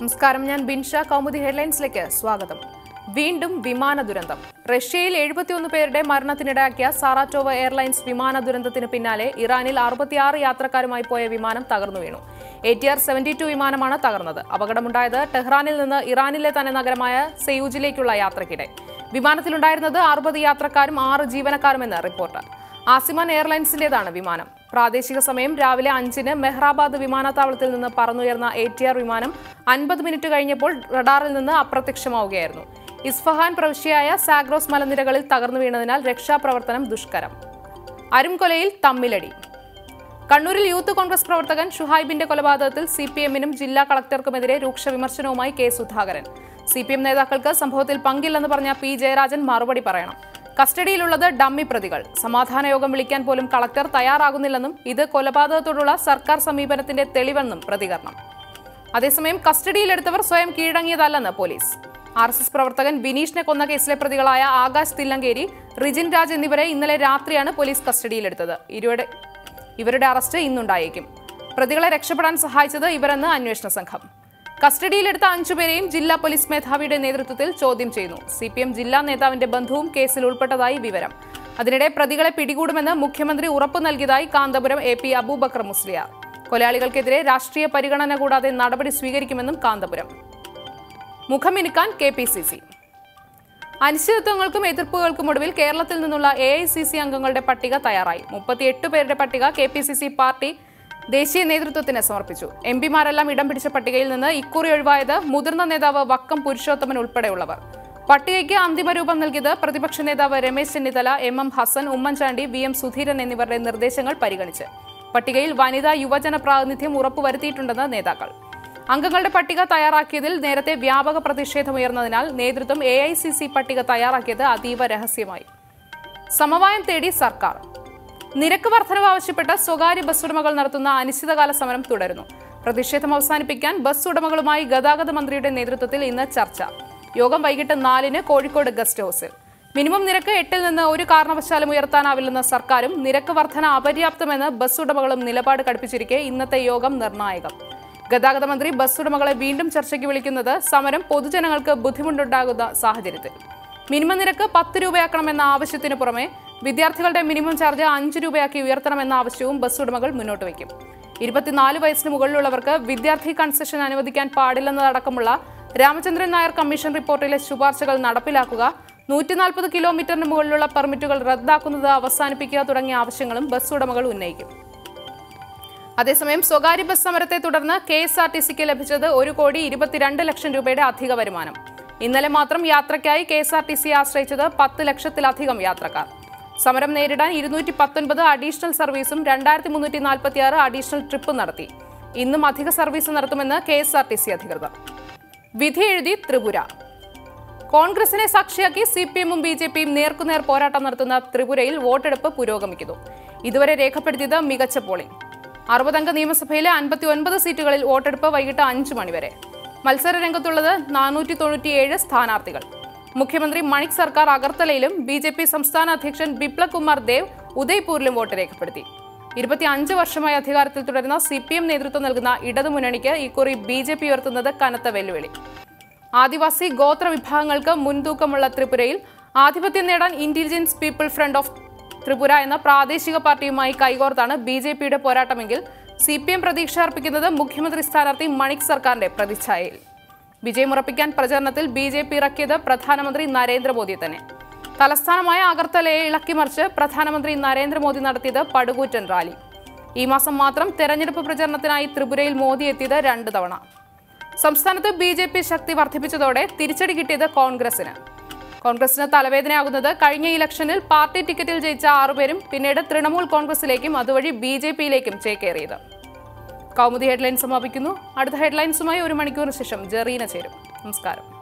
നമസ്കാരം ഞാൻ ബിൻഷ. കൗമുദി ഹെഡ്ലൈൻസിലേക്ക് സ്വാഗതം. വീണ്ടും വിമാന ദുരന്തം. റഷ്യയിൽ എഴുപത്തിയൊന്ന് പേരുടെ മരണത്തിനിടയാക്കിയ സാറാറ്റോവ എയർലൈൻസ് വിമാന ദുരന്തത്തിന് പിന്നാലെ ഇറാനിൽ അറുപത്തിയാറ് യാത്രക്കാരുമായി പോയ വിമാനം തകർന്നു വീണു. A T R seventy two വിമാനമാണ് തകർന്നത്. അപകടമുണ്ടായത് ടെഹ്റാനിൽ നിന്ന് ഇറാനിലെ തന്നെ നഗരമായ സെയൂജിലേക്കുള്ള യാത്രക്കിടെ. വിമാനത്തിലുണ്ടായിരുന്നത് അറുപത് യാത്രക്കാരും ആറ് ജീവനക്കാരുമെന്ന് റിപ്പോർട്ട്. ആസിമാൻ എയർലൈൻസിന്റേതാണ് വിമാനം. പ്രാദേശിക സമയം രാവിലെ അഞ്ചിന് മെഹ്റാബാദ് വിമാനത്താവളത്തിൽ നിന്ന് പറന്നുയർന്ന എ ടി ആർ വിമാനം അൻപത് മിനിറ്റ് കഴിഞ്ഞപ്പോൾ റഡാറിൽ നിന്ന് അപ്രത്യക്ഷമാവുകയായിരുന്നു. ഇസ്ഫഹാൻ പ്രവിശ്യയായ സാഗ്രോസ് മലനിരകളിൽ തകർന്നു വീണതിനാൽ രക്ഷാപ്രവർത്തനം ദുഷ്കരം. അരുംകൊലയിൽ തമ്മിലടി. കണ്ണൂരിൽ യൂത്ത് കോൺഗ്രസ് പ്രവർത്തകൻ ഷുഹൈബിന്റെ കൊലപാതകത്തിൽ സി പി എമ്മിനും ജില്ലാ കളക്ടർക്കുമെതിരെ രൂക്ഷ വിമർശനവുമായി K Sudhakaran. C P M നേതാക്കൾക്ക് സംഭവത്തിൽ പങ്കില്ലെന്ന് പറഞ്ഞ പി ജയരാജൻ മറുപടി പറയണം. കസ്റ്റഡിയിലുള്ളത് ഡമ്മി പ്രതികൾ. സമാധാന യോഗം വിളിക്കാൻ പോലും കളക്ടർ തയ്യാറാകുന്നില്ലെന്നും ഇത് കൊലപാതകത്തോടുള്ള സർക്കാർ സമീപനത്തിന്റെ തെളിവെന്നും പ്രതികരണം. അതേസമയം കസ്റ്റഡിയിലെടുത്തവർ സ്വയം കീഴടങ്ങിയതല്ലെന്ന് പോലീസ്. ആർ എസ് എസ് പ്രവർത്തകൻ ബിനീഷിനെ കൊന്ന കേസിലെ പ്രതികളായ ആകാശ് തില്ലങ്കേരി റിജിൻ രാജ് എന്നിവരെ ഇന്നലെ രാത്രിയാണ് പോലീസ് കസ്റ്റഡിയിലെടുത്തത്. ഇരുവരുടെ ഇവരുടെ അറസ്റ്റ് ഇന്നുണ്ടായേക്കും. പ്രതികളെ രക്ഷപ്പെടാൻ സഹായിച്ചത് ഇവരെന്ന് അന്വേഷണ സംഘം. കസ്റ്റഡിയിലെടുത്ത അഞ്ചുപേരെയും ജില്ലാ പോലീസ് മേധാവിയുടെ നേതൃത്വത്തിൽ ചോദ്യം ചെയ്യുന്നു. സി പി എം ജില്ലാ നേതാവിന്റെ ബന്ധുവും കേസിൽ ഉൾപ്പെട്ടതായി വിവരം. അതിനിടെ പ്രതികളെ പിടികൂടുമെന്ന് മുഖ്യമന്ത്രി ഉറപ്പു നൽകിയതായി കാന്തപുരം എ പി അബൂബക്കർ മുസ്ലിയാർ. കൊലയാളികൾക്കെതിരെ രാഷ്ട്രീയ പരിഗണന കൂടാതെ നടപടി സ്വീകരിക്കുമെന്നും കാന്തപുരം. മുഖമിനുക്കാൻ കെ പി സി സി. അനിശ്ചിതത്വങ്ങൾക്കും എതിർപ്പുകൾക്കും ഒടുവിൽ കേരളത്തിൽ നിന്നുള്ള എ ഐ സി സി അംഗങ്ങളുടെ പട്ടിക തയ്യാറായി. മുപ്പത്തിയെട്ട് പേരുടെ പട്ടിക K P C C party ദേശീയ നേതൃത്വത്തിന് സമർപ്പിച്ചു. എം പിമാരെല്ലാം ഇടം പിടിച്ച പട്ടികയിൽ നിന്ന് ഇക്കുറി ഒഴിവായത് മുതിർന്ന നേതാവ് വക്കം പുരുഷോത്തമൻ ഉൾപ്പെടെയുള്ളവർ. പട്ടികയ്ക്ക് അന്തിമ രൂപം നൽകിയത് പ്രതിപക്ഷ നേതാവ് Ramesh Chennithala M M Hassan Oommen Chandy V M Sudheeran എന്നിവരുടെ നിർദ്ദേശങ്ങൾ പരിഗണിച്ച്. പട്ടികയിൽ വനിതാ യുവജന പ്രാതിനിധ്യം ഉറപ്പുവരുത്തിയിട്ടുണ്ടെന്ന് നേതാക്കൾ. അംഗങ്ങളുടെ പട്ടിക തയ്യാറാക്കിയതിൽ നേരത്തെ വ്യാപക പ്രതിഷേധമുയർന്നതിനാൽ നേതൃത്വം എ പട്ടിക തയ്യാറാക്കിയത് അതീവ രഹസ്യമായി. സമവായം തേടി സർക്കാർ. നിരക്ക് വർധനവ് ആവശ്യപ്പെട്ട സ്വകാര്യ ബസ് ഉടമകൾ നടത്തുന്ന അനിശ്ചിതകാല സമരം തുടരുന്നു. പ്രതിഷേധം അവസാനിപ്പിക്കാൻ ബസ് ഉടമകളുമായി ഗതാഗത മന്ത്രിയുടെ നേതൃത്വത്തിൽ ഇന്ന് ചർച്ച. യോഗം വൈകിട്ട് നാലിന് കോഴിക്കോട് ഗസ്റ്റ് ഹൌസിൽ. മിനിമം നിരക്ക് എട്ടിൽ നിന്ന് ഒരു കാരണവശാലും ഉയർത്താനാവില്ലെന്ന സർക്കാരും നിരക്ക് വർധന അപര്യാപ്തമെന്ന് ബസ് ഉടമകളും നിലപാട് കടുപ്പിച്ചിരിക്കെ ഇന്നത്തെ യോഗം നിർണായകം. ഗതാഗത മന്ത്രി ബസ് ഉടമകളെ വീണ്ടും ചർച്ചയ്ക്ക് വിളിക്കുന്നത് സമരം പൊതുജനങ്ങൾക്ക് ബുദ്ധിമുട്ടുണ്ടാകുന്ന സാഹചര്യത്തിൽ. മിനിമം നിരക്ക് പത്ത് രൂപയാക്കണമെന്ന ആവശ്യത്തിന് പുറമെ വിദ്യാർത്ഥികളുടെ മിനിമം ചാർജ് അഞ്ച് രൂപയാക്കി ഉയർത്തണമെന്ന ആവശ്യവും ബസ് ഉടമകൾ മുന്നോട്ട് വയ്ക്കും. ഇരുപത്തിനാല് വയസ്സിന് മുകളിലുള്ളവർക്ക് വിദ്യാർത്ഥി കൺസെഷൻ അനുവദിക്കാൻ പാടില്ലെന്നതടക്കമുള്ള രാമചന്ദ്രൻ നായർ കമ്മീഷൻ റിപ്പോർട്ടിലെ ശുപാർശകൾ നടപ്പിലാക്കുക നൂറ്റി നാൽപ്പത് കിലോമീറ്ററിന് മുകളിലുള്ള പെർമിറ്റുകൾ റദ്ദാക്കുന്നത് അവസാനിപ്പിക്കുക തുടങ്ങിയ ആവശ്യങ്ങളും ബസ് ഉടമകൾ ഉന്നയിക്കും. അതേസമയം സ്വകാര്യ ബസ് സമരത്തെ തുടർന്ന് കെ എസ് ആർ ടി സിക്ക് ലഭിച്ചത് ഒരു കോടി ഇരുപത്തിരണ്ട് ലക്ഷം രൂപയുടെ അധിക വരുമാനം. ഇന്നലെ മാത്രം യാത്രയ്ക്കായി K S R T C ആശ്രയിച്ചത് പത്ത് ലക്ഷത്തിലധികം യാത്രക്കാർ. സമരം നേരിടാൻ ഇരുന്നൂറ്റി പത്തൊൻപത് അഡീഷണൽ സർവീസും രണ്ടായിരത്തി മുന്നൂറ്റി നാൽപ്പത്തിയാറ് അഡീഷണൽ ട്രിപ്പ് നടത്തി. ഇന്നും അധിക സർവീസ് നടത്തുമെന്ന് K S R T C അധികൃതർ. വിധി എഴുതി ത്രിപുര. കോൺഗ്രസിനെ സാക്ഷിയാക്കി സി പി എമ്മും ബി ജെ പിയും നേർക്കുനേർ പോരാട്ടം നടത്തുന്ന ത്രിപുരയിൽ വോട്ടെടുപ്പ് പുരോഗമിക്കുന്നു. ഇതുവരെ രേഖപ്പെടുത്തിയത് മികച്ച പോളിംഗ്. അറുപതംഗ നിയമസഭയിലെ അൻപത്തി ഒൻപത് സീറ്റുകളിൽ വോട്ടെടുപ്പ് വൈകിട്ട് അഞ്ച് മണിവരെ. മത്സര രംഗത്തുള്ളത് നാനൂറ്റി തൊണ്ണൂറ്റിയേഴ് സ്ഥാനാർത്ഥികൾ. മുഖ്യമന്ത്രി മണിക് സർക്കാർ അഗർത്തലയിലും ബി ജെ പി സംസ്ഥാന അധ്യക്ഷൻ ബിപ്ലബ് കുമാർ ദേവ് ഉദയ്പൂരിലും വോട്ട് രേഖപ്പെടുത്തി. ഇരുപത്തിയഞ്ച് വർഷമായി അധികാരത്തിൽ തുടരുന്ന സി പി എം നേതൃത്വം നൽകുന്ന ഇടതുമുന്നണിക്ക് ഇക്കുറി ബി ജെ പി ഉയർത്തുന്നത് കനത്ത വെല്ലുവിളി. ആദിവാസി ഗോത്ര വിഭാഗങ്ങൾക്ക് മുൻതൂക്കമുള്ള ത്രിപുരയിൽ ആധിപത്യം നേടാൻ indigenous people front of Tripura എന്ന പ്രാദേശിക പാർട്ടിയുമായി കൈകോർത്താണ് ബി ജെ പിയുടെ പോരാട്ടമെങ്കിൽ സി പി എം പ്രതീക്ഷ അർപ്പിക്കുന്നത് മുഖ്യമന്ത്രി സ്ഥാനാർത്ഥി മണിക് സർക്കാരിന്റെ പ്രതിച്ഛായയിൽ. വിജയമുറപ്പിക്കാൻ പ്രചരണത്തിൽ ബി ജെ പി ഇറക്കിയത് പ്രധാനമന്ത്രി നരേന്ദ്രമോദിയെ തന്നെ. തലസ്ഥാനമായ അഗർത്തലയെ ഇളക്കിമറിച്ച് പ്രധാനമന്ത്രി നരേന്ദ്രമോദി നടത്തിയത് പടുകൂറ്റൻ റാലി. ഈ മാസം മാത്രം തെരഞ്ഞെടുപ്പ് പ്രചരണത്തിനായി ത്രിപുരയിൽ മോദി എത്തിയത് രണ്ട് തവണ. സംസ്ഥാനത്ത് ബി ജെ പി ശക്തി വർദ്ധിപ്പിച്ചതോടെ തിരിച്ചടി കിട്ടിയത് കോൺഗ്രസിന്. കോൺഗ്രസിന് തലവേദനയാകുന്നത് കഴിഞ്ഞ ഇലക്ഷനിൽ പാർട്ടി ടിക്കറ്റിൽ ജയിച്ച ആറുപേരും പിന്നീട് തൃണമൂൽ കോൺഗ്രസിലേക്കും അതുവഴി ബി ജെ പിയിലേക്കും ചേക്കേറിയത്. കൗമുദി ഹെഡ്ലൈൻ സമാപിക്കുന്നു. അടുത്ത ഹെഡ്ലൈൻസുമായി ഒരു മണിക്കൂറിന് ശേഷം ജെറീന ചേരും. നമസ്കാരം.